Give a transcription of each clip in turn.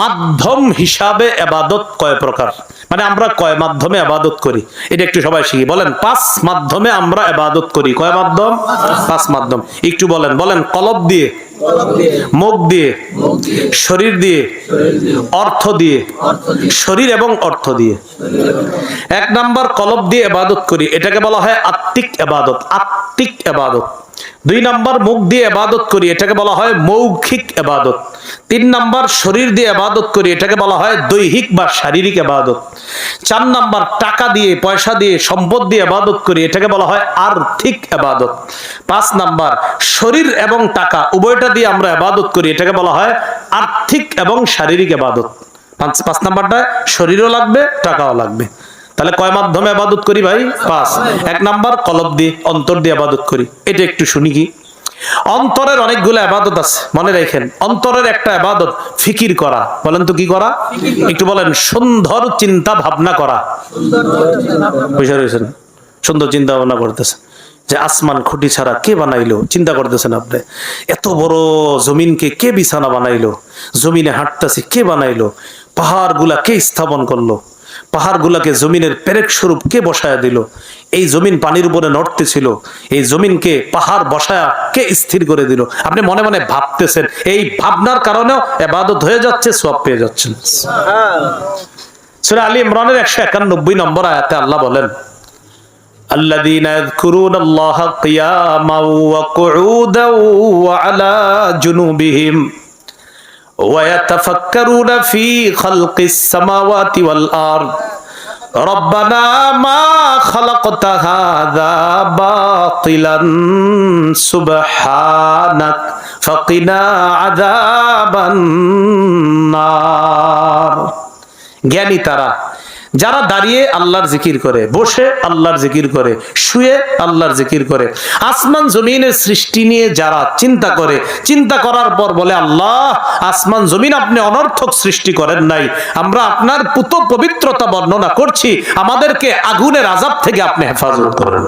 মাধ্যম হিসাবে এবাদত কয় প্রকার? মানে আমরা কয় মাধ্যমে আবাদত করি? এটা একটু সবাই শিখি। বলেন, পাঁচ মাধ্যমে আমরা আবাদত করি। কয় মাধ্যম? পাঁচ মাধ্যম। একটু বলেন বলেন, কলব দিয়ে, মুখ দিয়ে, শরীর দিয়ে, অর্থ দিয়ে, শরীর এবং অর্থ দিয়ে। এক নাম্বার কলব দিয়ে এবাদত করি। এটাকে বলা হয় আত্মিক এবাদত আত্মিক এবাদত দুই নাম্বার, মুখ দিয়ে এবাদত করি, এটাকে বলা হয় মৌখিক এবাদত তিন নাম্বার, শরীর দিয়ে এবাদত করি, এটাকে বলা হয় দৈহিক বা শারীরিক এবাদত চার নাম্বার, টাকা দিয়ে, পয়সা দিয়ে, সম্পদ দিয়ে এবাদত করি, এটাকে বলা হয় আর্থিক এবাদত পাঁচ নাম্বার, শরীর এবং টাকা, উভয়টা দিয়ে আমরা এবাদত করি, এটাকে বলা হয় আর্থিক এবং শারীরিক এবাদত পাঁচ পাঁচ নাম্বারটা, শরীরও লাগবে, টাকাও লাগবে। তাহলে কয় মাধ্যমে আবাদত করি ভাই? পাঁচ। এক নাম্বার, কলব দিয়ে, অন্তর দিয়ে আবাদত করি। এটা একটু শুনি কি? অন্তরের অনেকগুলো আবাদত আছে, মনে রাখেন। অন্তরের একটা আবাদত, ফিকির করা। বলেন তো কি করা? একটু বলেন, সুন্দর চিন্তা ভাবনা করা। বুঝতে পেরেছেন সুন্দর চিন্তা ভাবনা করতেছেন যে আসমান খুঁটি ছাড়া কে বানাইলো? চিন্তা করতেছেন আপনি। এত বড় জমিনকে কে বিছানা বানাইলো? জমিনে হাঁটতেছে, কে বানাইলো? পাহাড়গুলা কে স্থাপন করল? পাহাড়গুলাকে জমিনের পেরেক স্বরূপ কে বসায়া দিল এই জমিন পানির উপরে নড়তেছিল এই জমিনকে পাহাড় বসায়া কে স্থির করে দিল আপনি মনে মনে ভাবতেছেন এই ভাবনার কারণেও এবাদত হয়ে যাচ্ছে সব পেয়ে যাচ্ছেন সুরা আলী ইমরানের একশো একানব্বই নম্বর আয়াতে আল্লাহ বলেন الذين يذكرون الله قياما وقعودا وعلى جنوبهم ويتفكرون في خلق السماوات والأرض ربنا ما خلقت هذا باطلا سبحانك فقنا عذاب النار জ্ঞানী তারা যারা দাঁড়িয়ে আল্লাহর জিকির করে, বসে আল্লাহর জিকির করে, শুয়ে আল্লাহর জিকির করে, আসমান জমিনের সৃষ্টি নিয়ে যারা চিন্তা করে, চিন্তা করার পর বলে, আল্লাহ, আসমান জমিন আপনি অনর্থক সৃষ্টি করেন নাই। আমরা আপনার পুত পবিত্রতা বর্ণনা করছি। আমাদেরকে আগুনের আজাব থেকে আপনি হেফাজত করেন।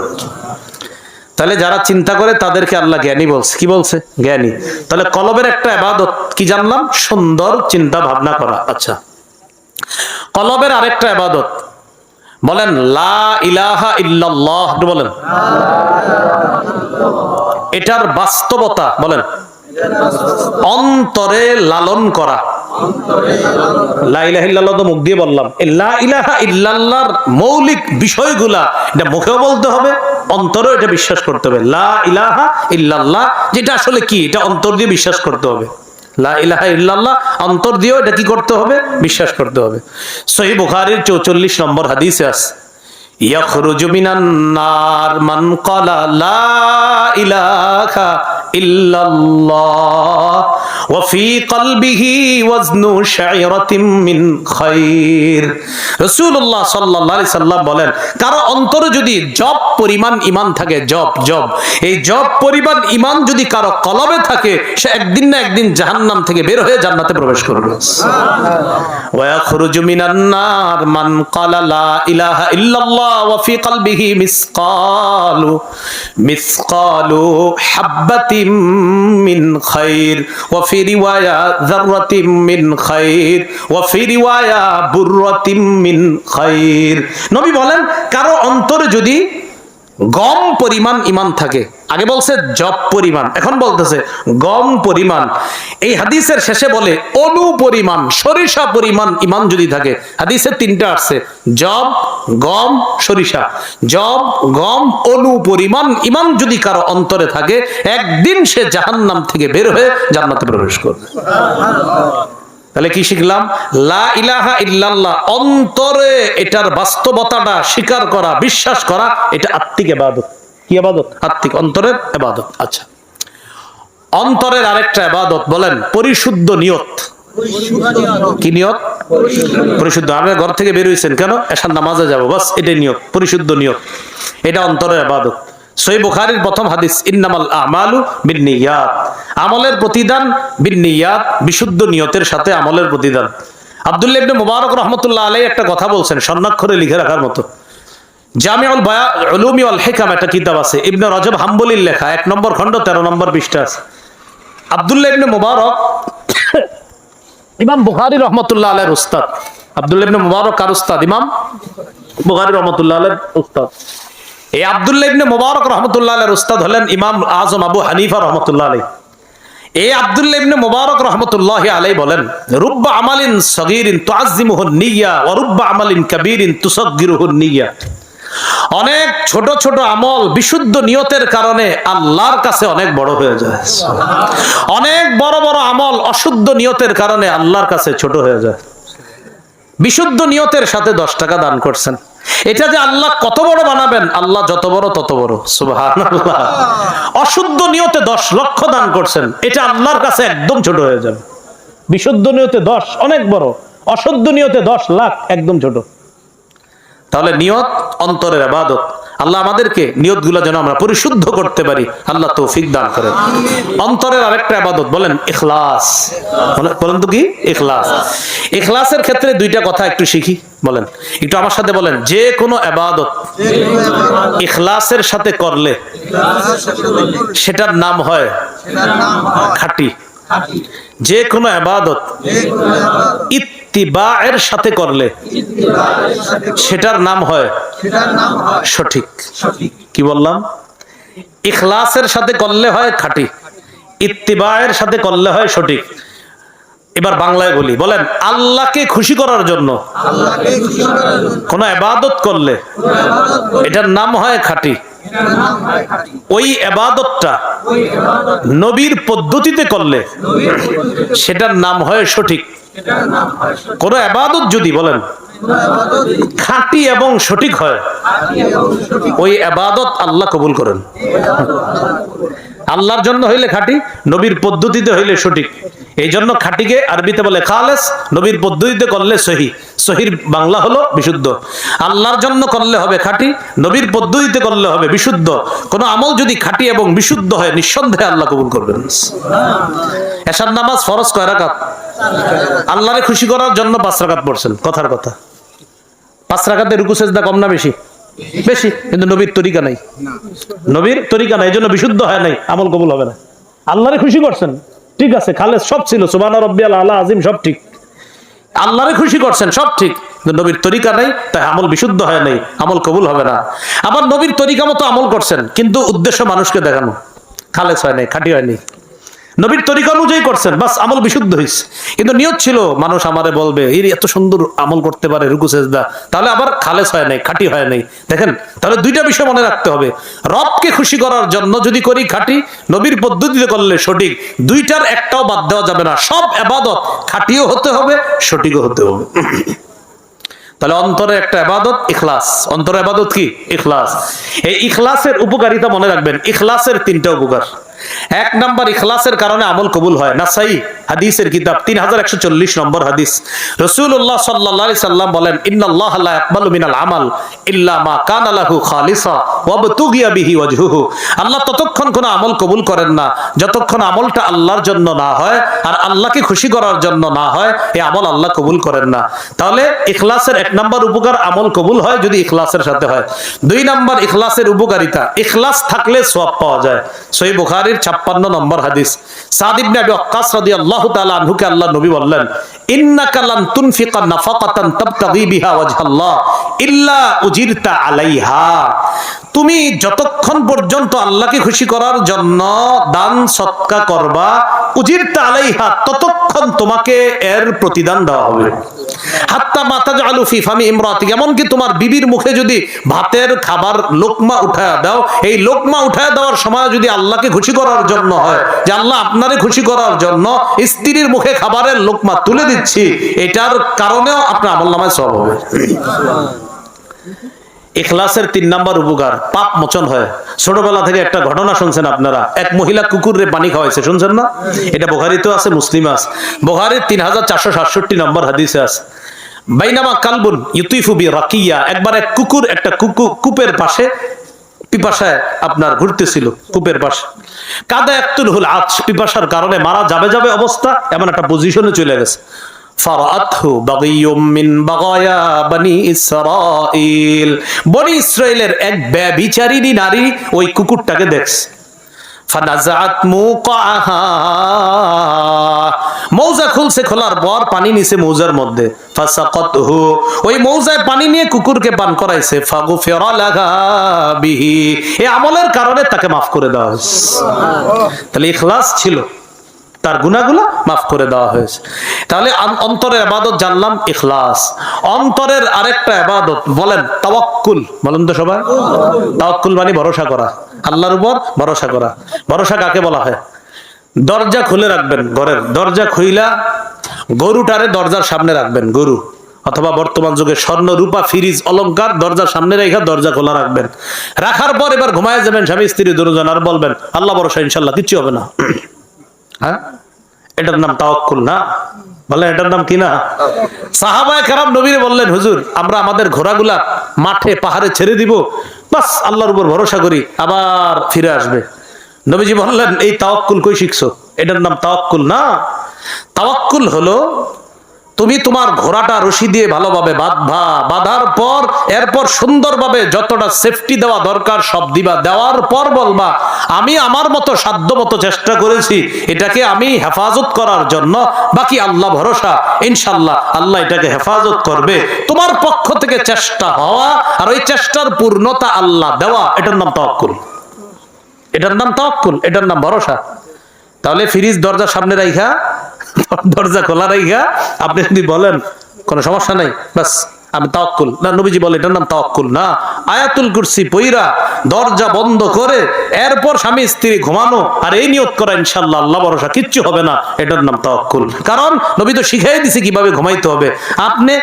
তাহলে যারা চিন্তা করে, তাদেরকে আল্লাহ জ্ঞানী বলছে। কি বলছে? জ্ঞানী। তাহলে কলবের একটা আবাদত কি জানলাম? সুন্দর চিন্তা ভাবনা করা। আচ্ছা। কলবের আরেকটা আবাদত বলেন, লা ইলাহা ইল্লাল্লাহ বলেন। এটার বাস্তবতা, বলেন, অন্তরে লালন করা। তো মুখ দিয়ে বললাম। ইলাহা ইল্লাল্লাহর মৌলিক বিষয়গুলা, এটা মুখেও বলতে হবে, অন্তরেও এটা বিশ্বাস করতে হবে। লা ইলাহা ইল্লাল্লাহ, যেটা আসলে কি, এটা অন্তর দিয়ে বিশ্বাস করতে হবে। লাহ অন্তর দিয়েও এটা কি করতে হবে? বিশ্বাস করতে হবে। সহি বুখারির চৌচল্লিশ নম্বর হাদিস আস ইয়াখরুজু মিনান নার মান কলা লা ইলাহা إلا الله وفي قلبه وزن شعيرة من خير রসুল্লাহ সাল্লাহ সাল্লাম বলেন কারো অন্তরে যদি জব পরিমাণ ইমান থাকে জব জব এই জব পরিমাণ ইমান যদি কারো কলবে থাকে সে একদিন না একদিন জাহান্নাম থেকে বের হয়ে জান্নাতে প্রবেশ করবে ويخرج من النار من قال لا إله إلا الله وفي قلبه مثقال مثقال حبة من خير وفي رواية ذرة من خير وفي رواية برة من خير নবী বলেন কারো অন্তরে যদি গম পরিমাণ ইমান থাকে। আগে বলছে জব পরিমাণ, এখন বলতেছে গম পরিমাণ। এই হাদিসের শেষে বলে অনু পরিমাণ, সরিষা পরিমাণ ইমান যদি থাকে হাদিসের তিনটা আসছে, জব, গম, সরিষা। জব, গম অনু পরিমাণ ইমান যদি কারও অন্তরে থাকে, একদিন সে জাহান্নাম থেকে বের হয়ে জান্নাতে প্রবেশ করবে। তাহলে কি শিখলাম? লা ইলাহা ইল্লাল্লাহ, অন্তরে এটার বাস্তবতাটা স্বীকার করা, বিশ্বাস করা, এটা আত্মিক এবাদত কি এবাদত আত্মিক, অন্তরের এবাদত আচ্ছা। অন্তরের আরেকটা এবাদত বলেন, পরিশুদ্ধ নিয়ত। কি নিয়ত? পরিশুদ্ধ। আমরা ঘর থেকে বের হয়েছেন কেন? এসার নামাজে যাব, বাস এটাই নিয়ত, পরিশুদ্ধ নিয়ত। এটা অন্তরের আবাদত সই প্রথম হাদিস, ইন্নামাল আমালু বিন্নিয়াত। আমলের প্রতিদান বিন্নিয়াত, বিশুদ্ধ নিয়তের সাথে আমলের প্রতিদান। আব্দুল্লাহ ইবনে মুবারক রহমতুল্লাহ আলাই একটা কথা বলছেন, স্বর্ণাক্ষরে লিখে রাখার মতো। জামিউল বায়া, উলুমি ওয়াল হিকাম একটা কিতাব আছে, ইবনে রজব হাম্বলির লেখা, এক নম্বর খণ্ড, তেরো নম্বর পৃষ্ঠা আছে। আব্দুল্লাহ ইবনে মুবারক, ইমাম বুখারি রহমতুল্লাহ আলের উস্তাদ। আব্দুল্লাহ ইবনে মুবারক কার উস্তাদ? ইমাম বুখারি রহমতুল্লাহ আলের উস্তাদ। এই আব্দুল্লাহ ইবনে মুবারক রহমতুল্লাহ উস্তাদ হলেন ইমাম আজম আবু হানিফা রহমতুল্লাহ আলাই এই আব্দুল্লাহ ইবনে মুবারক রহমতুল্লাহ আলাই বলেন, রুব্বা আমালিন সগীরিন তুআজ্জিমুহু নিয়্যা ওয়া রুব্বা আমালিন কাবীরিন তুসাগগিরুহু নিয়্যা অনেক ছোট ছোট আমল বিশুদ্ধ নিয়তের কারণে আল্লাহর কাছে অনেক বড় হয়ে যায়। অনেক বড় বড় আমল অশুদ্ধ নিয়তের কারণে আল্লাহর কাছে ছোট হয়ে যায়। বিশুদ্ধ নিয়তের সাথে দশ টাকা দান করছেন। এটা যে আল্লাহ কত বড় বানাবেন, আল্লাহ যত বড় তত বড়। সুবাহ অশুদ্ধ নিয়তে দশ লক্ষ দান করছেন, এটা আল্লাহর কাছে একদম ছোট হয়ে যাবে। বিশুদ্ধ নিয়তে দশ অনেক বড়, অশুদ্ধ নিয়তে দশ লাখ একদম ছোট। তাহলে নিয়ত, অন্তরের আবাদত। আল্লাহ আমাদেরকে নিয়তগুলো যেন আমরা পরিশুদ্ধ করতে পারি। আল্লাহ তৌফিক দান করেন। অন্তরের আরেকটা আবাদত বলেন এখলাস বলেন- তো কি? এখলাস এখলাসের ক্ষেত্রে দুইটা কথা একটু শিখি বলেন। একটু আমার সাথে বলেন যে কোনো আবাদত ইখলাসের সাথে করলে সেটার নাম হয় খাঁটি। যে কোনো আবাদত ইত্তিবায়ের সাথে করলে। সেটার নাম হয় সঠিক। কি বললাম? ইখলাসের সাথে করলে হয় খাঁটি। ইত্তিবায়ের সাথে করলে হয় সঠিক। এবার বাংলায় বলি বলেন আল্লাহকে খুশি করার জন্য কোন আবাদত করলে এটার নাম হয় খাঁটি। ওই এবাদতটা নবীর পদ্ধতিতে করলে সেটার নাম হয় সঠিক। কোন আবাদত যদি বলেন, খাঁটি এবং সঠিক হয়, ওই আবাদত আল্লাহ কবুল করেন। আল্লাহর জন্য হইলে খাঁটি, নবীর পদ্ধতিতে হইলে সঠিক। এই জন্য খাঁটিকে আরবিতে বলে খালেস, নবীর পদ্ধতিতে করলে সহি। সহির বাংলা হলো বিশুদ্ধ। আল্লাহর জন্য করলে হবে খাঁটি, নবীর পদ্ধতিতে করলে হবে বিশুদ্ধ। কোন আমল যদি খাঁটি এবং বিশুদ্ধ হয়, নিঃসন্দেহে আল্লাহ কবুল করবেন। এসার নামাজ ফরজ কয় রাকাত? আল্লাহরে খুশি করার জন্য পাঁচ রাকাত পড়ছেন, কথার কথা। পাঁচ রাকাতে রুকু, সেজদা কম না বেশি? বেশি, কিন্তু নবীর তরিকা নাই। নবীর তরিকা নাই এই জন্য বিশুদ্ধ হয় নাই, আমল কবুল হবে না। আল্লাহরে খুশি করছেন ঠিক আছে খালেদ সব ছিল। সুবান রব্বিয়াল আল্লাহ আজিম, সব ঠিক। আল্লাহরে খুশি করছেন, সব ঠিক। নবীর তরিকা নেই, তাই আমল বিশুদ্ধ হয় নাই, আমল কবুল হবে না। আবার নবীর তরিকা মতো আমল করছেন, কিন্তু উদ্দেশ্য মানুষকে দেখানো। খালেস হয় নাই, খাঁটি হয়নি নবীর তরিকা অনুযায়ী করছেন, বাস আমল বিশুদ্ধ হয়েছে কিন্তু নিয়ত ছিল, মানুষ আমারে বলবে এই এত সুন্দর আমল করতে পারে, রুকু, সেজদা। তাহলে আবার খালেস হয় নাই, খাঁটি হয় নাই। দেখেন, তাহলে দুইটা বিষয় মনে রাখতে হবে। রবকে খুশি করার জন্য যদি করি খাঁটি, নবীর পদ্ধতিতে করলে সঠিক। দুইটার একটাও বাদ দেওয়া যাবে না। সব আবাদত খাঁটিও হতে হবে, সঠিকও হতে হবে। তাহলে অন্তরে একটা আবাদত, ইখলাস। অন্তরে আবাদত কি? ইখলাস। এই ইখলাসের উপকারিতা মনে রাখবেন। ইখলাসের তিনটা উপকার। এক নাম্বার ইখলাসের কারণে আমল কবুল হয়। নাসাই হাদিসের কিতাব, তিন হাজার একশো চল্লিশ নম্বর হাদিস। রসুল্লাহ সাল্লাহ সাল্লাম বলেন, ইন্নাল্লাহ লা ইয়াকবালু মিনাল আমাল ইল্লা মা কানা লাহু খালিসা বিহি ওয়াজহুহু। আল্লাহ ততক্ষণ কোনো আমল কবুল করেন না। যতক্ষণ আমলটা আল্লাহর জন্য না হয় আর আল্লাহকে খুশি করার জন্য না হয়, এই আমল আল্লাহ কবুল করেন না। তাহলে ইখলাসের এক নাম্বার উপকার আমল কবুল হয় যদি ইখলাসের সাথে হয়। দুই নাম্বার ইখলাসের উপকারিতা, ইখলাস থাকলে সব পাওয়া যায়। সহি বুখারীর 56 নম্বর হাদিস। সাদ ইবনে আবি ওয়াক্কাস রাদিয়াল্লাহু তাআলা আনহুকে আল্লাহ নবী বললেন, ইন্নাকা লান তুনফিকা নাফাকাতান তাবতাগি বিহা ওয়াজহাল্লাহ ইল্লা উজিরতা আলাইহা। তুমি যতক্ষণ পর্যন্ত আল্লাহকে খুশি করার জন্য দান, সৎকা করবা, উজিরতা আলাইহা, ততক্ষণ তোমাকে এর প্রতিদান দেওয়া হবে। হাত্তা মাতা আলু ফি ফামি ইমরাতি এমনকি তোমার বিবির মুখে যদি ভাতের খাবার লোকমা উঠায় দাও, এই লোকমা উঠায় দেওয়ার সময় যদি আল্লাহকে খুশি করার জন্য হয়। যে আল্লাহ আপনারে খুশি করার জন্য স্ত্রীর মুখে খাবারের লোকমা তুলে দিচ্ছি। এটার কারণেও আপনার আমল নামায় সব হবে। ইখলাসের তিন নাম্বার উপকার, পাপ মোচন হয়। ছোটবেলা থেকে একটা ঘটনা শুনছেন আপনারা। এক মহিলা কুকুরে পানি খাওয়াইছে, শুনছেন না? এটা বোখারিতেও আছে, মুসলিম আছে। বোখারির তিন হাজার চারশো সাতষট্টি নম্বর হাদিসে আছে। বাইনামা কালবুন ইউতুইফু বি রাকিয়া। একবার এক কুকুর একটা কুকু কূপের পাশে পিপাসায় আপনার ঘুরতেছিল কূপের পাশে। কাদা একতুল হুল আজ পিপাসার কারণে মারা যাবে যাবে অবস্থা, এমন একটা পজিশনে চলে গেছে। বনি ইসরাইলের এক ব্যভিচারিণী নারী ওই কুকুরটাকে দেখছে। ফানাজাআত মুকাহা মৌজা খুলছে, খোলার পর পানি নিছে মৌজার মধ্যে। ওই মৌজায় পানি নিয়ে কুকুরকে পান করাইছে। লাহা বিহি। আমলের কারণে তাকে করে দেওয়া হয়েছে। তাহলে ইখলাস ছিল। তার গুণাগুলো মাফ করে দেওয়া হয়েছে। তাহলে অন্তরের আবাদত জানলাম ইখলাস। অন্তরের আরেকটা আবাদত, বলেন তাওয়াক্কুল। বলেন তো সবাই। তাওয়াক্কুল মানে ভরসা করা। আল্লাহর উপর ভরসা করা। ভরসা কাকে বলা হয়? দরজা খুলে রাখবেন ঘরের। দরজা খুইলা গরুটারে দরজার সামনে রাখবেন, গরু। অথবা বর্তমান যুগে স্বর্ণ, রূপা, ফিরিজ অলংকার দরজার সামনে রেখে দরজা খোলা রাখবেন। রাখার পর এবার ঘুমায় যাবেন স্বামী, স্ত্রী, দুজন আর বলবেন, আল্লাহ ভরসা ইনশাল্লাহ কিচ্ছু হবে না। হ্যাঁ? এটার নাম তাওয়াক্কুল না? বলে এটার নাম কি না? সাহাবায়ে কারাম নবীরে বললেন, হুজুর, আমরা আমাদের ঘোড়াগুলা মাঠে, পাহাড়ে ছেড়ে দিব। বাস, আল্লাহর উপর ভরসা করি, আবার ফিরে আসবে। নবীজি বললেন, এই তাওয়াক্কুল কই শিখছো? এটার নাম তাওয়াক্কুল না। তাওয়াক্কুল হলো তুমি তোমার ঘোড়াটা রশি দিয়ে ভালোভাবে বাঁধবা, বাঁধার পর, এরপর সুন্দরভাবে যতটা সেফটি দেওয়া দরকার সব দিবা। দেওয়ার পর বলবা, আমি আমার মতো সাধ্য মতো চেষ্টা করেছি, এটাকে আমি হেফাজত করার জন্য, বাকি আল্লাহ ভরসা ইনশাল্লাহ আল্লাহ এটাকে হেফাজত করবে। তোমার পক্ষ থেকে চেষ্টা হওয়া আর ওই চেষ্টার পূর্ণতা আল্লাহ দেওয়া, এটার নাম তাওয়াক্কুল। এটার নাম তাওয়াক্কুল, এটার নাম ভরসা। তাহলে ফ্রিজ দরজার সামনে রাইখা দরজা খোলা রাইখা আপনি যদি বলেন কোনো সমস্যা নাই বাস আমি তাওয়াক্কুল। না, নবীজি বলে, এটার নাম তাওয়াক্কুল না। আয়াতুল কুরসি পইরা দরজা বন্ধ করে এরপর স্বামী, স্ত্রী ঘুমানো আর এই নিয়ত করা ইনশাআল্লাহ, আল্লাহ ভরসা, কিচ্ছু হবে না। এটার নাম তাওয়াক্কুল। কারণ নবী তো শিখাই দিছে কীভাবে ঘুমাইতে হবে। আপনি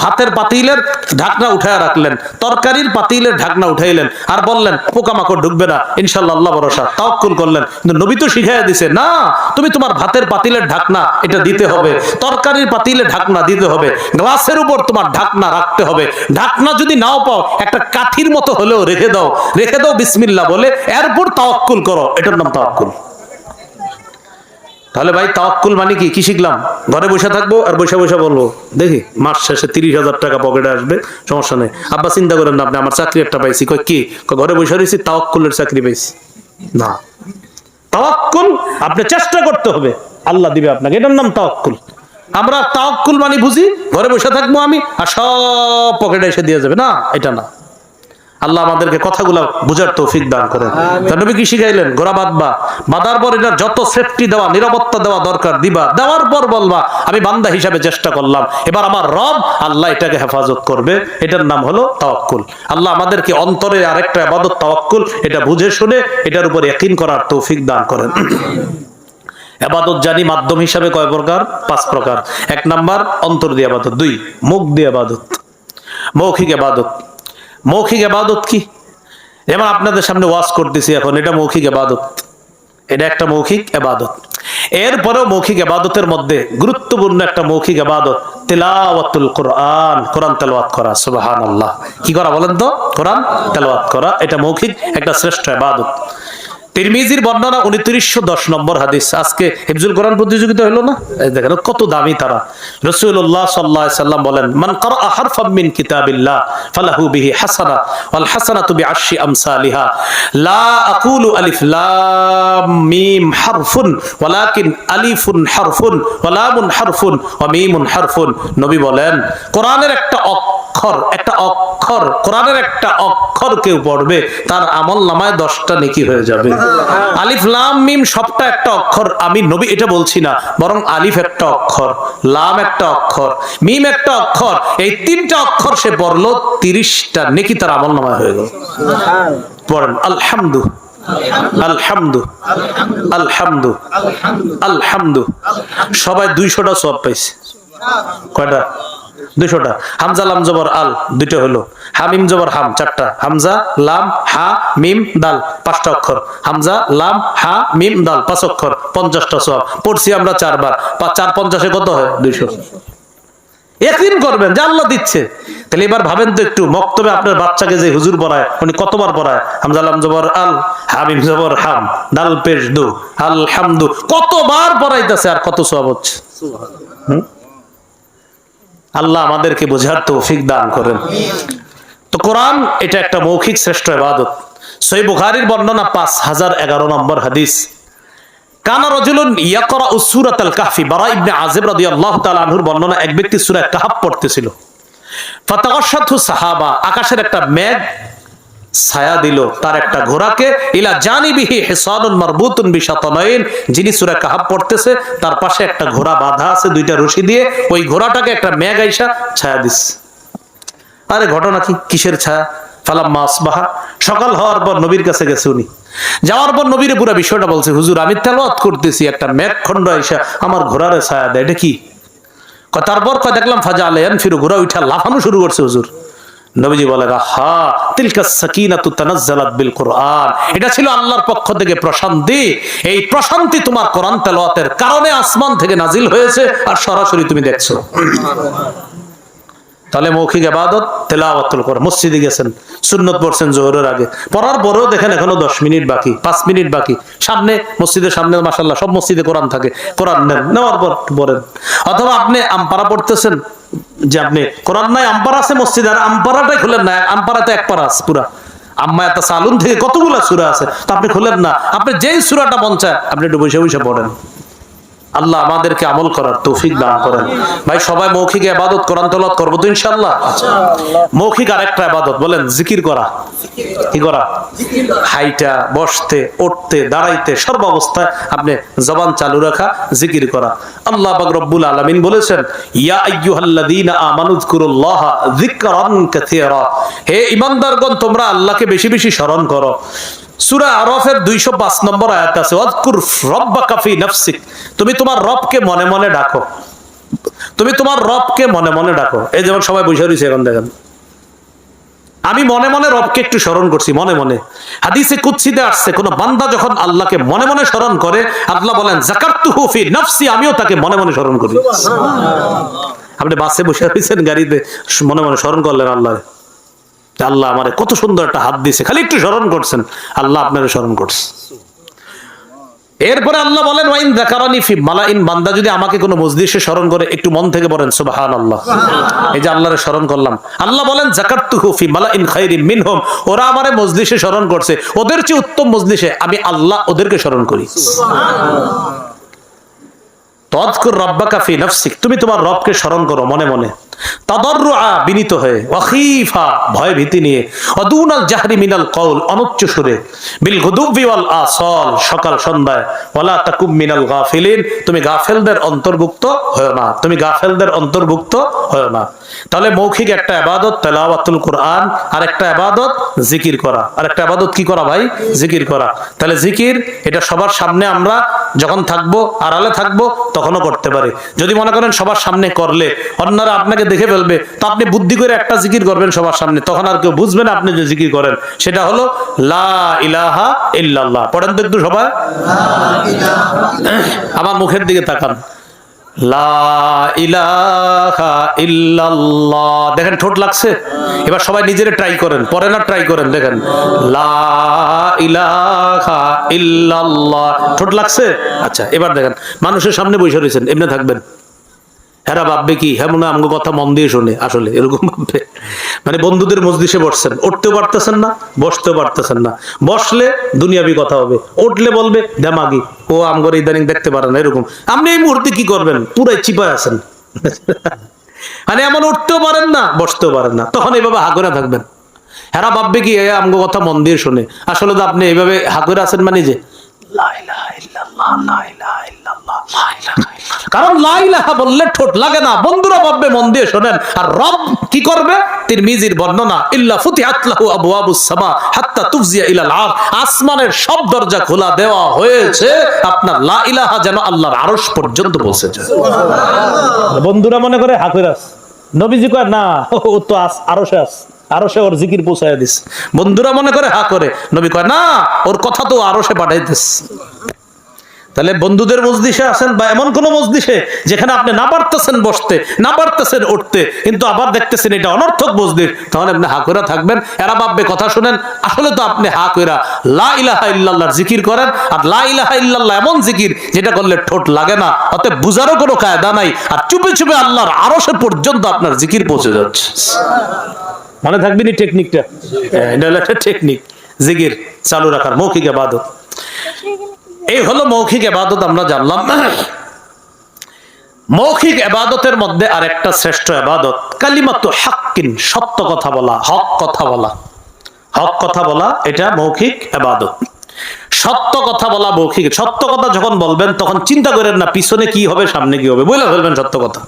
ভাতের পাতিলের ঢাকনা উঠায় রাখলেন, তরকারির পাতিলের ঢাকনা উঠাইলেন আর বললেন, পোকামাকড় ঢুকবে না ইনশাল্লাহ আল্লাহ ভরসা, তাওয়াক্কুল করলেন। কিন্তু নবী তো শিখাই দিছে, না, তুমি তোমার ভাতের পাতিলের ঢাকনা, এটা দিতে হবে। তরকারির পাতিলে ঢাকনা দিতে হবে। গ্লাসের উপর তোমার ঢাকনা রাখতে হবে। ঢাকনা যদি নাও পাও, একটা কাঠির মতো হলেও রেখে দাও। রেখে দাও, বিসমিল্লাহ বলে, এরপর তাওয়াক্কুল করো। এটার নাম তাওয়াক্কুল। তাহলে ভাই, তাওয়াক্কুল মানে কি? কি শিখলাম? ঘরে বসে থাকব আর বসে বসে বলব। দেখি, মাস শেষে তিরিশ হাজার টাকা পকেটে আসবে, সমস্যা নেই। আব্বা, চিন্তা করেন না আপনি, আমার চাকরি একটা পাইছি। কই কি? ঘরে বসে রয়েছি, তাওয়াক্কুলের চাকরি পাইছি। না। তাওয়াক্কুল, আপনি চেষ্টা করতে হবে। আল্লাহ দিবে আপনাকে। এটার নাম তাওয়াক্কুল। আমরা তাওয়াক্কুল মানে বুঝি ঘরে বসে থাকব আমি আর সব পকেটে এসে দিয়ে যাবে। না এটা না। আল্লাহ আমাদেরকে কথাগুলো বুঝার তৌফিক দান করেন। নবী কি শিখাইলেন? ঘোড়া বাঁধবা। বাঁধার পর এটা যত সেফটি দেওয়া নিরাপত্তা দেওয়া দরকার দিবা। দেওয়ার পর বলবা আমি বান্দা হিসাবে চেষ্টা করলাম। এবার আমার রব আল্লাহ এটাকে হেফাজত করবে। এটার নাম হলো তাওয়াক্কুল। আল্লাহ আমাদেরকে অন্তরে আরেকটা আবাদত তাওয়াক্কুল এটা বুঝে শুনে এটার উপর ইয়াকিন করার তৌফিক দান করেন। আবাদত জানি মাধ্যম হিসাবে কয় প্রকার? পাঁচ প্রকার। এক নাম্বার, অন্তর দিয়ে আবাদত। দুই, মুখ দিয়ে আবাদত। মৌখিক আবাদত। মৌখিক আবাদত কি? যেমন আপনাদের সামনে ওয়াজ করতেছি এখন, এটা মৌখিক আবাদত। এটা একটা মৌখিক আবাদত। এরপরেও মৌখিক আবাদতের মধ্যে গুরুত্বপূর্ণ একটা মৌখিক আবাদত, তেলাওয়াতুল কোরআন কোরআন তেলাওয়াত করা, সুবহানাল্লাহ। কি করা বলেন তো? কোরআন তেলাওয়াত করা, এটা মৌখিক, একটা শ্রেষ্ঠ আবাদত। তিরমিজির বর্ণনা উনত্রিশশো দশ নম্বর হাদিস। আজকে হিফজুল কোরআন প্রতিযোগিতা হলো না? দেখেন, কত দামি তারা। রসুল্লাহ সাল্লাহ সাল্লাম বলেন, মান করা কিতাবিল্লাহ, ফালাহু বিহি হাসানা, ওয়াল হাসানাতু বিআশরি আমসালিহা, লা আকুলু আলিফ লাম মিম হারফুন, ওয়ালাকিন আলিফুন হারফুন, ওয়া লামুন হারফুন, ওয়া মিমুন হারফুন। নবী বলেন, কোরআনের একটা অক্ষর একটা অক্ষর কোরআনের একটা অক্ষর কেউ পড়বে তার আমল নামায় দশটা নেকি হয়ে যাবে। আলিফ লাম মিম সবটা একটা অক্ষর আমি নবী এটা বলছি না বরং আলিফ একটা অক্ষর লাম একটা অক্ষর মিম একটা অক্ষর এই তিনটা অক্ষর সে পড়ল তিরিশটা নেকি তার আমল নামায় হয়ে গেল। পড়েন আলহামদু আলহামদু আলহামদু আলহামদু সবাই দুইশোটা সব পাইছে। কয়টা? দুইশোটা। হামজা, লাম, জবর, আল, দুইটা হলো। হামিম, জবর, হাম, চারটা। হামজা, লাম, হা, মিম, দাল, পাঁচটা অক্ষর। হামজা, লাম, হা, মিম, দাল, পাঁচ অক্ষর, পঞ্চাশটা সব পড়ছি আমরা চারবার। চার পঞ্চাশে কত হয়? দুইশো। একদিন করবেন, যে আল্লাহ দিচ্ছে। তাহলে এবার ভাবেন তো একটু, মক্তবে আপনার বাচ্চাকে যে হুজুর পড়ায়, উনি কতবার পড়ায়? হামজালাম জবর, আল, হামিম, জবর, হাম, দাল, পেশ, দু, আলহামদু, কতবার পড়াইতেছে আর কত সব হচ্ছে? হুম? আল্লাহ আমাদেরকে বোঝার তৌফিক দান করেন। তো কোরআন এটা একটা মৌখিক শ্রেষ্ঠ ইবাদত। সই বুখারির বর্ণনা পাঁচ হাজার এগারো নম্বর হাদিস। কানা রজুলুন ইয়াকরা বর্ণনা এক পড়তেছিল। সাহাবা, আকাশের একটা মেঘ ছায়া দিল তার একটা ঘোড়াকে। ইলা জানিবিহি হিসানুন মারবুতুন বিশাতানাইন যিনি সূরা কাহফ পড়তেছে, তার পাশে একটা ঘোড়া বাঁধা আছে দুইটা রশি দিয়ে। ওই ঘোড়াটাকে একটা মেঘ আইসা ছায়া দিচ্ছে আরে ঘটনা কি? কিসের ছায়া? ফালাম্মা আসবাহা। সকাল হওয়ার পর নবীর কাছে গেছে উনি। যাওয়ার পর নবীর পুরো বিষয়টা বলছে, হুজুর, আমি তেলাওয়াত করতেছি, একটা মেঘ খণ্ড আইসা আমার ঘোড়ারে ছায়া দেয়। এটা কি? তারপর কয় দেখলাম, ফাজা আলাইয়ান ফিরু, ঘোড়া উঠা লাফানো শুরু করছে, হুজুর। নবীজি বলে রাহা তিলকা সাকিনাতু তানাজ্জালাত বিল কোরআন। এটা ছিল আল্লাহর পক্ষ থেকে প্রশান্তি। এই প্রশান্তি তোমার কোরআন তেলাওয়াতের কারণে আসমান থেকে নাজিল হয়েছে, আর সরাসরি তুমি দেখছ। তাহলে মৌখিক আবাদত, তেলাওয়াতুল কর মসজিদে গেছেন, সুন্নত পড়ছেন জোহরের আগে। পড়ার পরেও দেখেন এখনও দশ মিনিট বাকি, পাঁচ মিনিট বাকি। সামনে, মসজিদের সামনে মাসাল্লাহ সব মসজিদে কোরআন থাকে। কোরআন নেন, নেওয়ার পর পড়েন। অথবা আপনি আমপারা পড়তেছেন, যে আপনি, কোরআন নাই আমপারা আছে মসজিদ, আর আমপারাটাই খুলেন না। আমপারাতে এক পারা আছে পুরা। আম্মা এত সালুন থেকে কতগুলা সুরা আছে? তো আপনি খুলেন না। আপনি যেই সুরাটা মন চায়, আপনি একটু বসে বসে পড়েন। আল্লাহ আমাদেরকে আমল করার তৌফিক দান করেন। ভাই, সবাই মৌখিক আবাদত কোরআন তলাত করব তো ইনশাল্লাহ মৌখিক আরেকটা আবাদত বলেন, জিকির করা। কি করা? হাইটা, বসতে, উঠতে, দাঁড়াইতে, সর্ব অবস্থায় আপনি জবান চালু রাখা, জিকির করা। আল্লাহ পাক রব্বুল আলামিন বলেছেন, ইয়া আইয়ুহাল্লাযীনা আমানুযকুরুল্লাহ যিকরান কাসীরা। হে ঈমানদারগণ, তোমরা আল্লাহকে বেশি বেশি স্মরণ করো। সূরা আরাফের 205 নম্বর আয়াত আছে ওয়াজকুর রাব্বাকা ফি নাফসিক। তুমি তোমার রবকে মনে মনে ডাকো। তুমি তোমার রবকে মনে মনে ডাকো। এই যেমন সবাই বসে রয়েছে এখন দেখেন। আমি মনে মনে রবকে একটু স্মরণ করছি মনে মনে। হাদিসে কুৎসিতে আসছে কোন বান্দা যখন আল্লাহকে মনে মনে স্মরণ করে আল্লাহ বলেন জাকারতুহু ফি নাফসি আমিও তাকে মনে মনে স্মরণ করি। আপনি বাসে বসে রয়েছেন গাড়িতে মনে মনে স্মরণ করলেন আল্লাহ আল্লাহ আমারে কত সুন্দর একটা হাত দিছে খালি একটু স্মরণ করছেন। আল্লাহ আপনারে স্মরণ করছে। এরপরে আল্লাহ বলেন ওয়াইন যাকারানি ফি মালাইন বান্দা যদি আমাকে কোনো মজলিসে স্মরণ করে একটু মন থেকে বলেন সুবহানাল্লাহ। এই যে আল্লাহরে স্মরণ করলাম। আল্লাহ বলেন যাকারতুহু ফি মালাইন খাইরিন মিনহুম ওরা আমারে মজলিসে স্মরণ করছে। ওদের চেয়ে উত্তম মজলিসে আমি আল্লাহ ওদেরকে স্মরণ করি। তদকুর রব্বাকা ফি নাফসিক। তুমি তোমার রবকে স্মরণ করো মনে মনে। বিনীত হয়ে ভয় ভীতি নিয়ে জাহরি মিনাল কওল, অনুচ্চ সুরে, বিল ওয়াল আসল, সকাল সন্ধ্যায়, ওয়ালা তাকুম মিনাল গাফিলিন, তুমি গাফেলদের অন্তর্ভুক্ত হয় না, তুমি গাফেলদের অন্তর্ভুক্ত হয় না। তাহলে মৌখিক একটা ইবাদত তেলাওয়াতুল কোরআন আর একটা ইবাদত জিকির করা। আর একটা ইবাদত কি করা ভাই? জিকির করা। তাহলে জিকির, এটা সবার সামনে আমরা যখন থাকব, আড়ালে থাকব, তখনও করতে পারি। যদি মনে করেন সবার সামনে করলে, অন্যরা আপনাকে দেখে ফেলবে। তো আপনি বুদ্ধি করে একটা জিকির করবেন সবার সামনে। তখন আর কেউ বুঝবে না আপনি যে জিকির করেন। সেটা হলো, লা ইলাহা ইল্লাল্লাহ। পড়েন তো একটু সবাই। আমার মুখের দিকে তাকান। দেখেন ঠোঁট লাগছে? এবার সবাই নিজেরে ট্রাই করেন। পরে না ট্রাই করেন, দেখেন। ঠোঁট লাগছে? আচ্ছা এবার দেখেন। মানুষের সামনে বসে রয়েছেন। এমনি থাকবেন। এরা ভাববে কি? হ্যাঁ মনে আমাকে কথা মন দিয়ে শোনে আসলে এরকম ভাববে। মানে বন্ধুদের মজলিসে বসছেন উঠতেও পারতেছেন না বসতেও পারতেছেন না। বসলে দুনিয়াবি কথা হবে উঠলে বলবে দেমাগি ও আমগর ইদানিং দেখতে পারেন না এরকম। আপনি এই মুহূর্তে কি করবেন? পুরাই চিপায় আছেন। মানে এমন উঠতেও পারেন না বসতেও পারেন না। তখন এইভাবে হাগরে থাকবেন। এরা ভাববে কি আমগো কথা মন দিয়ে শোনে। আসলে তো আপনি এইভাবে হাগরে আছেন মানে যে লা ইলাহা ইল্লাল্লাহ, লা ইলাহা ইল্লাল্লাহ, লা ইলাহা ইল্লাল্লাহ। কারণ লাইলাহা বললে ঠোঁট লাগে না। বন্ধুরা ভাববে, মন দিয়ে শোনেন। আর রব কি করবে? তিরমিজির বর্ণনা, ইল্লা ফুতিহাত লাহু আবওয়াবুস সামা হাত্তা তুফজিয়া ইলাল আর আসমানের সব দরজা খোলা দেওয়া হয়েছে। আপনার লা ইলাহা যেন আল্লাহর আরশ পর্যন্ত পৌঁছেছে। বন্ধুরা মনে করে হাকুরাস নবীজি কয়, না ও তো আস, আরশে আস। আরশে ওর জিকির পৌঁছায় দিস। বন্ধুরা মনে করে, হা, করে। নবী কয়, না, ওর কথা তো আরশে পাঠাইতেস। তাহলে বন্ধুদের মজলিসে আছেন বা এমন কোন মজলিসে যেখানে আপনি না পারতেছেন বসতে না পারতেছেন উঠতে কিন্তু আবার দেখতেছেন এটা অনর্থক মজলিস তখন আপনি হা করে থাকবেন। এরা ভাববে কথা শুনেন আসলে তো আপনি হা কইরা লা ইলাহা ইল্লাল্লাহর জিকির করেন আর লা ইলাহা ইল্লাল্লাহ এমন জিকির যেটা করলে ঠোঁট লাগে না অতএব বুঝারও কোনো কায়দা নাই আর চুপে চুপে আল্লাহর আরশে পর্যন্ত আপনার জিকির পৌঁছে যাচ্ছে। মনে থাকবেনি টেকনিকটা হ্যাঁ, এটা হলো একটা টেকনিক জিগির চালু রাখার মৌখিক আবাদত। এই হলো মৌখিক আবাদত আমরা জানলাম। মৌখিক আবাদতের মধ্যে আরেকটা শ্রেষ্ঠ এবাদত, কালিমাতু হাক্কিন, সত্য কথা বলা, হক কথা বলা। হক কথা বলা, এটা মৌখিক এবাদত। সত্য কথা বলা মৌখিক। সত্য কথা যখন বলবেন, তখন চিন্তা করেন না, পিছনে কি হবে, সামনে কি হবে। বলে ফেলবেন সত্য কথা।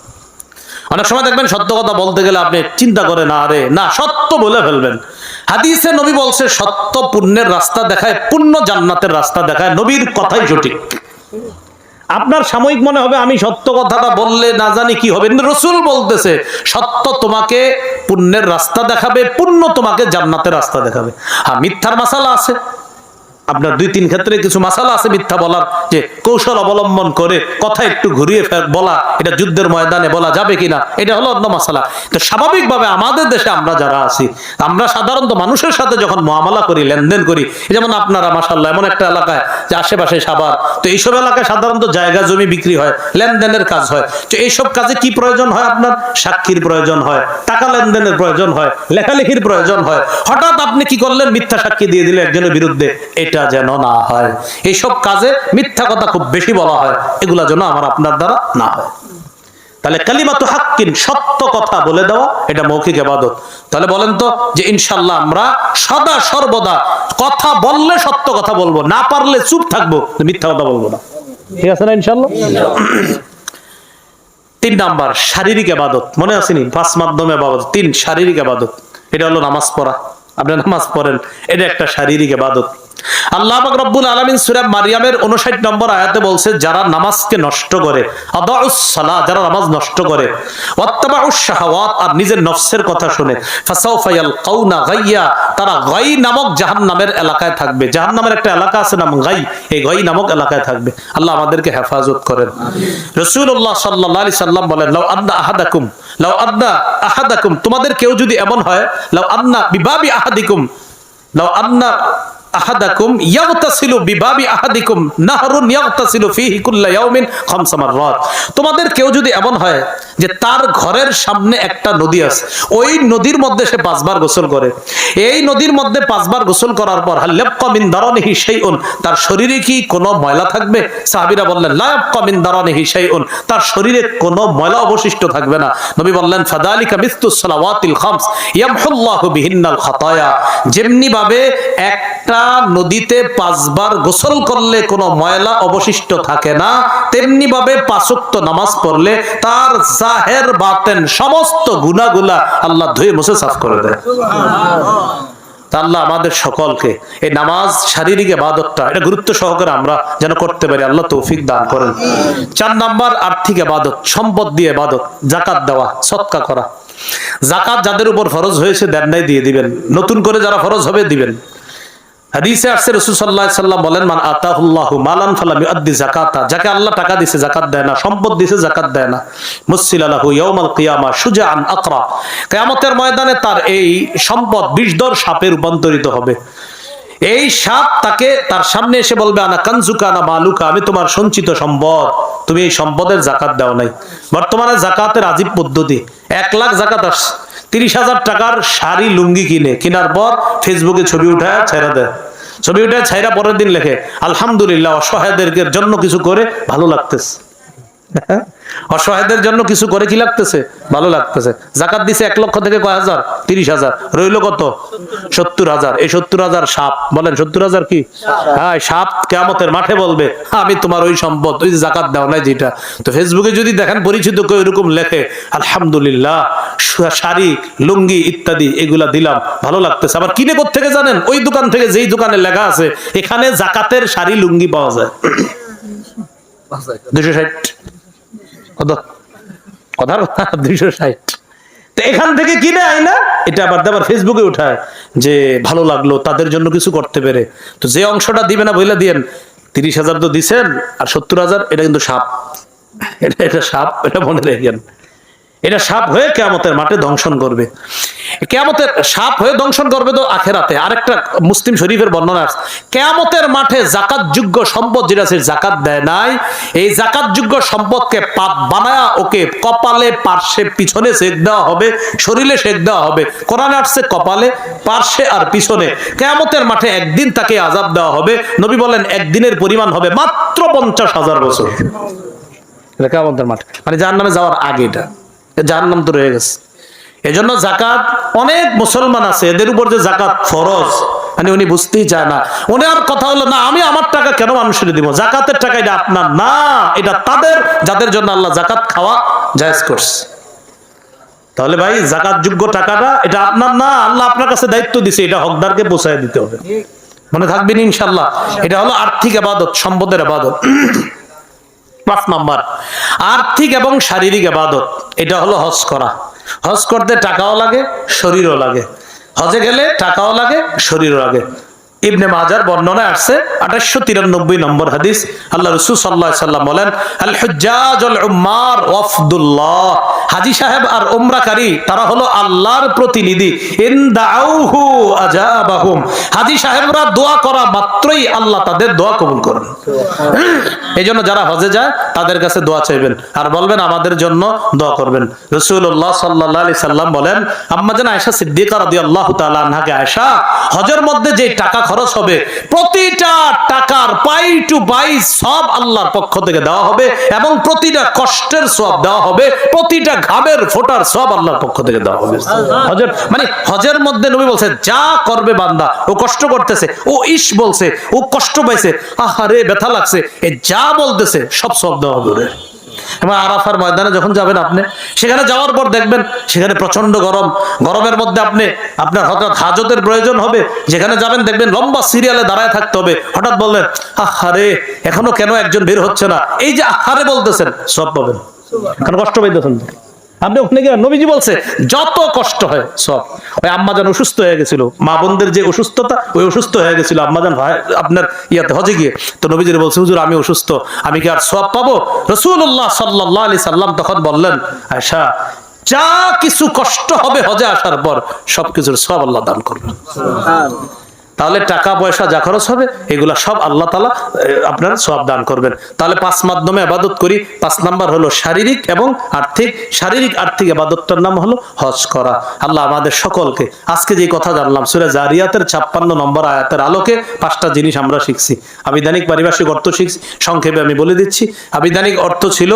অনেক সময় দেখবেন সত্য কথা বলতে গেলে আপনি চিন্তা করেন, আরে না, সত্য বলে ফেলবেন। হাদিসে নবী বলছে, সত্য পুণ্যের রাস্তা দেখায়, পুণ্য জান্নাতের রাস্তা দেখায়, নবীর কথাই সঠিক। আপনার সাময়িক মনে হবে, আমি সত্য কথাটা বললে না জানি কি হবে। রসুল বলতেছে, সত্য তোমাকে পুণ্যের রাস্তা দেখাবে, পুণ্য তোমাকে জান্নাতের রাস্তা দেখাবে। হ্যাঁ মিথ্যার মাসালা আছে। আপনার দুই, তিন ক্ষেত্রে কিছু মাসালা আছে মিথ্যা বলার, যে কৌশল অবলম্বন করে কথা একটু ঘুরিয়ে বলা, এটা যুদ্ধের ময়দানে বলা যাবে কিনা, এটা হলো অন্য মাসালা। তো স্বাভাবিকভাবে আমাদের দেশে আমরা যারা আছি, আমরা সাধারণত মানুষের সাথে যখন মহামালা করি, লেনদেন করি, যেমন আপনারা মাসাল্লাহ এমন একটা এলাকায়, যে আশেপাশে সাবার তো এইসব এলাকায় সাধারণত জায়গা জমি বিক্রি হয়, লেনদেনের কাজ হয়। তো এইসব কাজে কি প্রয়োজন হয় আপনার? সাক্ষীর প্রয়োজন হয়, টাকা লেনদেনের প্রয়োজন হয়, লেখালেখির প্রয়োজন হয়। হঠাৎ আপনি কি করলেন? মিথ্যা সাক্ষী দিয়ে দিলে একজনের বিরুদ্ধে, এটা যেন না হয়। এইসব কাজে মিথ্যা কথা খুব বেশি বলা হয়। এগুলা যেন আমার আপনার দ্বারা না হয়। তাহলে কালিমাতু হাক্কিন সত্য কথা বলে দেওয়া, এটা মৌখিক আবাদত। তাহলে বলেন তো যে ইনশাল্লাহ আমরা সদা সর্বদা কথা বললে সত্য কথা বলব, না পারলে চুপ থাকব, মিথ্যা কথা বলব না। ঠিক আছে না ইনশাল্লাহ তিন নাম্বার, শারীরিক আবাদত। মনে আসেনি পাঁচ মাধ্যমে আবাদত, তিন শারীরিক আবাদত। এটা হলো নামাজ পড়া। আপনি নামাজ পড়েন, এটা একটা শারীরিক আবাদত। আল্লাহ রব্বুল আলামিন সূরা মারিয়ামের 59 নম্বর আয়াতে বলছে, যারা নামাজকে নষ্ট করে আদাউসালা যারা নামাজ নষ্ট করে আর নিজের নফসের কথা শুনে তারা গাই নামক জাহান্নামের এলাকায় থাকবে। জাহান্নামের একটা এলাকা আছে নাম গাই, এই গাই নামক এলাকায় থাকবে। আল্লাহ আমাদেরকে হেফাজত করেন। রাসূলুল্লাহ সাল্লাল্লাহু আলাইহি সাল্লাম বলেন, লাউ আন্না আহাদাকুম, লাউ আন্না আহাদাকুম, তোমাদের কেউ যদি এমন হয়, লাউ আন্না বিবাবি আহাদিকুম, লাউ আন্না আহাদাকুম ইয়াগতাসিলু বিবাবি আহাদিকুম নাহরুন ইয়াগতাসিলু ফীহি কুল্লা ইয়াউমিন খামসা মাররাত। তোমাদের কেউ যদি এমন হয় যে তার ঘরের সামনে একটা নদী আছে, ওই নদীর মধ্যে সে পাঁচবার গোসল করে। এই নদীর মধ্যে পাঁচবার গোসল করার পর হাল্লাবকা মিন দারানিহি শাইউন, তার শরীরে কি কোনো ময়লা থাকবে? সাহাবীরা বললেন, লা ইয়াবকা মিন দারানিহি শাইউন, তার শরীরে কোনো ময়লা অবশিষ্ট থাকবে না। নবী বললেন ফাদালিকা মিসতু সালাওয়াতিল খামস, ইয়ামহুল্লাহু বিহিন্নাল খাতায়া। যেমনি ভাবে একটা নদীতে পাঁচবার গোসল করলে কোনো ময়লা অবশিষ্ট থাকে না তেমনি ভাবে পাঁচক্ত নামাজ পড়লে তার জাহের, বাতেন সমস্ত গুনাহগুলা আল্লাহ ধুয়ে মুছে সাফ করে দেয়। আল্লাহ আমাদের সকলকে এই নামাজ, শারীরিক আবাদতটা এটা গুরুত্ব সহকারে আমরা যেন করতে পারি, আল্লাহ তৌফিক দান করেন। চার নাম্বার, আর্থিক আবাদত সম্পদ দিয়ে আবাদত জাকাত দেওয়া, সৎকা করা। জাকাত যাদের উপর ফরজ হয়েছে দেন নাই, দিয়ে দিবেন। নতুন করে যারা ফরজ হবে, দিবেন। হাদিসে আসছে রাসূল সাল্লাল্লাহু সাল্লাম বলেন, মান আতাহুল্লাহু মালান ফালাম ইউদ্দি যাকাতা। যাকে আল্লাহ টাকা দিছে যাকাত দেয় না, সম্পদ দিছে যাকাত দেয় না। মুসিলালাহু ইয়াউমাল কিয়ামা শুজাআন আকরা। কিয়ামতের ময়দানে তার এই সম্পদ বিষধর সাপে রূপান্তরিত হবে। এই সাপ তাকে তার সামনে এসে বলবে, আনা কানজুকা না মালুকা, আমি তোমার সঞ্চিত সম্পদ। তুমি এই সম্পদের জাকাত দাও নাই। বর্তমানে জাকাতের আজীব পদ্ধতি, এক লাখ জাকাত আসছে। তিরিশ হাজার টাকার শাড়ি লুঙ্গি কিনে। কেনার পর ফেসবুকে ছবি উঠায় ছেড়া দেয়। ছবি উঠায়, ছাইরা পরের দিন লেখে, আলহামদুলিল্লাহ অসহায়দের জন্য কিছু করে ভালো লাগতেছে। অসহায়দের জন্য কিছু করে কি লাগতেছে? ভালো লাগতেছে। জাকাত দিছে এক লক্ষ থেকে কয় হাজার? তিরিশ হাজার। রইল কত? সত্তর হাজার। এই সত্তর হাজার সাপ। বলেন, সত্তর হাজার কি? হ্যাঁ সাপ কেমতের মাঠে বলবে, আমি তোমার ওই সম্পদ, ওই জাকাত দাও নাই যেটা। তো ফেসবুকে যদি দেখেন, পরিচিত কেউ এরকম লেখে, আলহামদুলিল্লাহ শাড়ি, লুঙ্গি ইত্যাদি, এগুলা দিলাম, ভালো লাগতেছে। আবার কিনে থেকে জানেন? ওই দোকান থেকে যেই দোকানে লেখা আছে, এখানে জাকাতের শাড়ি, লুঙ্গি পাওয়া যায়। দুশো ষাট। কত? কথার কথা দুইশো ষাট। তো এখান থেকে কিনে আয় না এটা আবার আবার ফেসবুকে উঠায় যে ভালো লাগল, তাদের জন্য কিছু করতে পেরে। তো যে অংশটা দিবে না বইলা দিয়েন, তিরিশ হাজার তো দিছেন আর সত্তর হাজার, এটা কিন্তু সাপ। এটা এটা সাপ, এটা মনে রেখেন। এটা সাপ হয়ে কেয়ামতের মাঠে দংশন করবে। কেয়ামতের সাপ হয়ে দংশন করবে তো আখেরাতে। আরেকটা মুসলিম শরীফের বর্ণনা আছে। কেয়ামতের মাঠে জাকাত যোগ্য সম্পদ যেটা সে জাকাত দেয় নাই। এই জাকাত যোগ্য সম্পদকে পাপ বানায়া ওকে কপালে পার্শ্বে পিছনে সেক দেওয়া হবে শরীরে সেক দেওয়া হবে। কোরআন আসছে কপালে পার্শ্বে আর পিছনে। কেয়ামতের মাঠে একদিন তাকে আজাব দেওয়া হবে। নবী বলেন একদিনের পরিমাণ হবে মাত্র পঞ্চাশ হাজার বছর। এটা কেয়ামতের মাঠে। মানে যার নামে যাওয়ার আগে এটা। যার নাম তো রয়ে গেছে। এজন্য জাকাত অনেক মুসলমান আছে, এদের উপর যে জাকাত ফরজ মানে উনি বুঝতেই চায় না। ওনার কথা হলো, না, আমি আমার টাকা কেন মানুষের দিব? জাকাতের টাকা এটা আপনার না, এটা তাদের, যাদের জন্য আল্লাহ জাকাত খাওয়া জায়েজ করছে। তাহলে ভাই জাকাত যোগ্য টাকাটা এটা আপনার না, আল্লাহ আপনার কাছে দায়িত্ব দিছে, এটা হকদারকে পৌঁছায় দিতে হবে। মনে থাকবেন ইনশাল্লাহ এটা হলো আর্থিক আবাদত, সম্পদের আবাদত। পাঁচ নাম্বার, আর্থিক এবং শারীরিক আবাদত, এটা হলো হজ করা। হজ করতে টাকাও লাগে, শরীরও লাগে। হজে গেলে টাকাও লাগে, শরীরও লাগে। ইবনে মাজার বর্ণনায় আসছে আঠাশশো তিরানব্বই নম্বর হাদিস। আল্লাহ রসুল সাল্লাহ সাল্লাম বলেন আল হুজ্জাজ উম্মার ওয়াফদুল্লাহ। হাজি সাহেব আর উমরাকারী, তারা হলো আল্লাহর প্রতিনিধি। ইন দাউহু আজাবাহুম। হাজি সাহেবরা দোয়া করা মাত্রই আল্লাহ তাদের দোয়া কবুল করেন। এই জন্য যারা হজে যায়, তাদের কাছে দোয়া চাইবেন। আর বলবেন, আমাদের জন্য দোয়া করবেন। রসুল্লাহ সাল্লাহ আলি সাল্লাম বলেন আম্মাজান আয়সা সিদ্দিকা রাদি আল্লাহ তালাকে আয়সা হজের মধ্যে যে টাকা খরচ হবে প্রতিটা টাকার পাই টু বাই সব আল্লাহর পক্ষ থেকে দেওয়া হবে এবং প্রতিটা কষ্টের সব দেওয়া হবে, প্রতিটা ঘামের ফোটার সব আল্লাহর পক্ষ থেকে দেওয়া হবে হজের মানে হজের মধ্যে নবী বলছে, যা করবে বান্দা, ও কষ্ট করতেছে, ও ইস বলছে, ও কষ্ট পাইছে, আহারে ব্যথা লাগছে, এ যা বলতেছে, সব সব দেওয়া হবে। এবং আরাফার ময়দানে যখন যাবেন আপনি, সেখানে যাওয়ার পর দেখবেন সেখানে প্রচণ্ড গরম। গরমের মধ্যে আপনি, আপনার হঠাৎ হাজতের প্রয়োজন হবে। যেখানে যাবেন দেখবেন লম্বা সিরিয়ালে দাঁড়ায় থাকতে হবে। হঠাৎ বললেন আহারে এখনও কেন একজন বের হচ্ছে না? এই যে আহারে বলতেছেন, সব পাবেন। কারণ কষ্ট পাইতেছেন। আপনি ওখানে গিয়ে নবীজি বলছে, যত কষ্ট হয় সব। ওই আম্মাজান অসুস্থ হয়ে গেছিল। মা বোনদের যে অসুস্থতা, ওই অসুস্থ হয়ে গেছিল। আম্মাজান আপনার ইয়াতে হজে গিয়ে। তো নবীজির বলছে, হুজুর, আমি অসুস্থ। আমি কি আর সব পাবো? রসুল্লাহ সাল্লাহ আলি সাল্লাম তখন বললেন আয়সা যা কিছু কষ্ট হবে হজে আসার পর, সবকিছুর সব আল্লাহ দান করবেন। তাহলে টাকা, পয়সা যা খরচ হবে, এগুলা সব আল্লাহ তালা আপনার সব দান করবেন। তাহলে পাঁচ মাধ্যমে আবাদত করি। পাঁচ নাম্বার হলো শারীরিক এবং আর্থিক। শারীরিক, আর্থিক আবাদতটার নাম হলো হজ করা। আল্লাহ আমাদের সকলকে, আজকে যে কথা জানলাম, সুরে জারিয়াতের ছাপ্পান্ন নম্বর আয়াতের আলোকে পাঁচটা জিনিস আমরা শিখছি। আবিধানিক পারিভাষিক অর্থ শিখছি, সংক্ষেপে আমি বলে দিচ্ছি। আবিধানিক অর্থ ছিল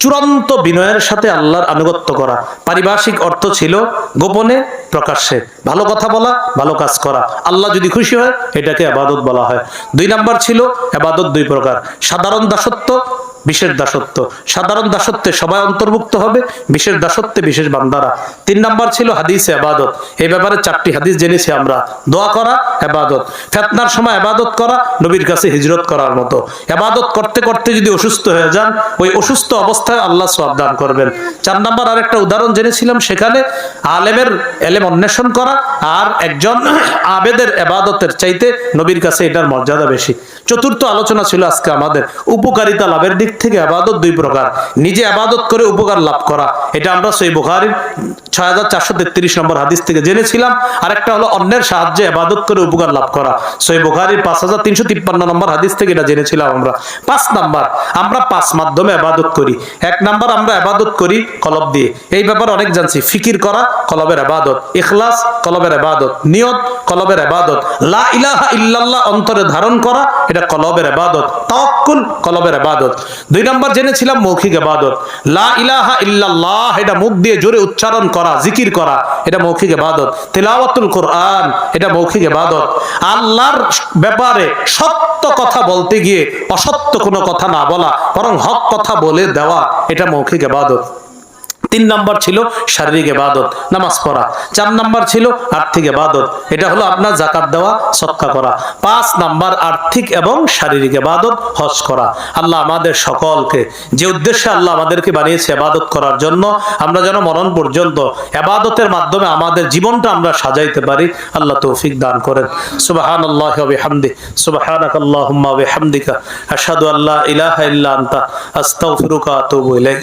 চূড়ান্ত বিনয়ের সাথে আল্লাহর আনুগত্য করা। পারিভাষিক অর্থ ছিল গোপনে প্রকাশ্যে। ভালো কথা বলা, ভালো কাজ করা। আল্লাহ যদি খুশি হয়, এটাকে আবাদত বলা হয়। দুই নাম্বার ছিল আবাদত দুই প্রকার। সাধারণ দাসত্ব বিশেষ দাসত্ব। সাধারণ দাসত্বে সবাই অন্তর্ভুক্ত হবে, বিশেষ দাসত্বে বিশেষ বান্দারা। তিন নাম্বার ছিল হাদিসে আবাদত। এই ব্যাপারে চারটি হাদিস জেনেছি আমরা। দোয়া করা, আবাদত। ফেতনার সময় আবাদত করা, নবীর কাছে হিজরত করার মতো। আবাদত করতে করতে যদি অসুস্থ হয়ে যান, ওই অসুস্থ অবস্থায় আল্লাহ সব দান করবেন। চার নাম্বার আর একটা উদাহরণ জেনেছিলাম সেখানে আলেমের এলেম অন্বেষণ করা আর একজন আবেদের আবাদতের চাইতে নবীর কাছে এটার মর্যাদা বেশি। চতুর্থ আলোচনা ছিল আজকে আমাদের। উপকারিতা লাভের দিক থেকে আবাদত দুই প্রকার। নিজে আবাদত করে উপকার লাভ করা। এটা আমরা সেই বুখারির ছয় হাজার চারশো তেত্রিশ নম্বর হাদিস থেকে জেনেছিলাম। আর একটা হলো অন্যের সাহায্যে আবাদত করে উপকার লাভ করা। সই বুখারির পাঁচ হাজার তিনশো তিপ্পান্ন নম্বর হাদিস থেকে এটা জেনেছিলাম আমরা। পাঁচ নাম্বার, আমরা পাঁচ মাধ্যমে আবাদত করি। এক নাম্বার, আমরা আবাদত করি কলব দিয়ে। এই ব্যাপারে অনেক জানছি। ফিকির করা, কলবের আবাদত। ইখলাস, কলবের আবাদত। নিয়ত, কলবের আবাদত। লা ইলাহা ইল্লাল্লাহ অন্তরে ধারণ করা, এটা কলবের আবাদত। তাওয়াক্কুল, কলবের আবাদত। দুই নম্বর জেনেছিলাম মৌখিক আবাদত লা ইলাহা ইল্লাল্লাহ, এটা মুখ দিয়ে জোরে উচ্চারণ করা, জিকির করা, এটা মৌখিক আবাদত তেলাওয়াতুল কোরআন, এটা মৌখিক আবাদত আল্লাহর ব্যাপারে সত্য কথা বলতে গিয়ে অসত্য কোনো কথা না বলা, বরং হক কথা বলে দেওয়া, এটা মৌখিক আবাদত তিন নাম্বার ছিল শারীরিক এবাদত নামাজ পড়া। চার নাম্বার ছিল আর্থিক এবাদত এটা হলো আপনার জাকাত দেওয়া সৎকা করা। পাঁচ নাম্বার আর্থিক এবং শারীরিক এবাদত হজ করা। আল্লাহ আমাদের সকলকে, যে উদ্দেশ্যে আল্লাহ আমাদেরকে বানিয়েছে এবাদত করার জন্য, আমরা যেন মরণ পর্যন্ত এবাদতের মাধ্যমে আমাদের জীবনটা আমরা সাজাইতে পারি, আল্লাহ তৌফিক দান করেন। সুবাহান আল্লাহ হামদি সুবাহানাক আল্লাহুম্মা বিহামদিকা, আশহাদু ইলাহা ইল্লা আনতা, আস্তাগফিরুকা ওয়া আতুবু ইলাইক।